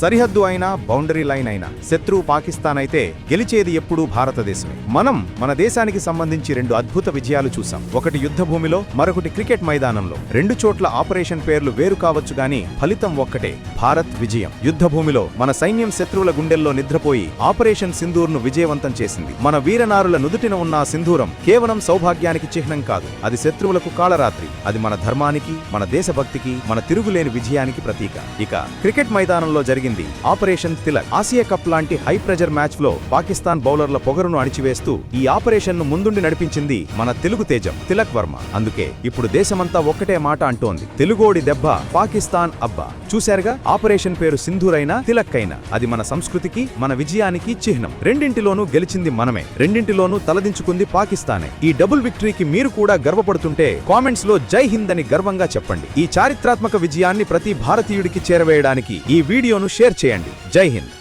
సరిహద్దు అయినా boundary line అయినా శత్రువు పాకిస్తాన్ అయితే గెలిచేది ఎప్పుడూ భారతదేశమే. మనం మన దేశానికి సంబంధించి రెండు అద్భుత విజయాలు చూసాం ఒకటి యుద్ధ భూమిలో మరొకటి క్రికెట్ మైదానంలో. రెండు చోట్ల ఆపరేషన్ పేర్లు వేరు కావచ్చు గాని ఫలితం ఒక్కటే భారత్ విజయం. యుద్ధ భూమిలో మన సైన్యం శత్రువుల గుండెల్లో నిద్రపోయి ఆపరేషన్ సింధూర్ను విజయవంతం చేసింది. మన వీరనారుల నుదుటిన ఉన్న ఆ సింధూరం కేవలం సౌభాగ్యానికి చిహ్నం కాదు. అది శత్రువులకు కాళరాత్రి అది మన ధర్మానికి మన దేశభక్తికి మన తిరుగులేని విజయానికి ప్రతీక. ఇక క్రికెట్ మైదానంలో జరిగింది. ఆపరేషన్ తిలక్. ఆసియా కప్ లాంటి హై ప్రెజర్ మ్యాచ్లో పాకిస్తాన్ బౌలర్ల పొగరును అణిచివేస్తూ ఈ ఆపరేషన్ను ముందుండి నడిపించింది మన తెలుగు తేజం తిలక్ వర్మ. అందుకే ఇప్పుడు దేశమంతా ఒక్కటే మాట అంటోంది. తెలుగోడి దెబ్బ పాకిస్తాన్ అబ్బా. చూశారుగా? ఆపరేషన్ పేరు సింధూరైనా తిలక్ అయినా అది మన సంస్కృతికి మన విజయానికి చిహ్నం. రెండింటిలోనూ గెలిచింది మనమే. రెండింటిలోనూ తలదించుకుంది పాకిస్తానే. ఈ డబుల్ విక్టరీకి మీరు కూడా గర్వపడుతుంటే కామెంట్స్లో జై హింద్ అని గర్వంగా చెప్పండి. ఈ చారిత్రాత్మక విజయాన్ని ప్రతి భారతీయుడికి చేరవేయడానికి ఈ వీడియోను షేర్ చేయండి. జై హింద్.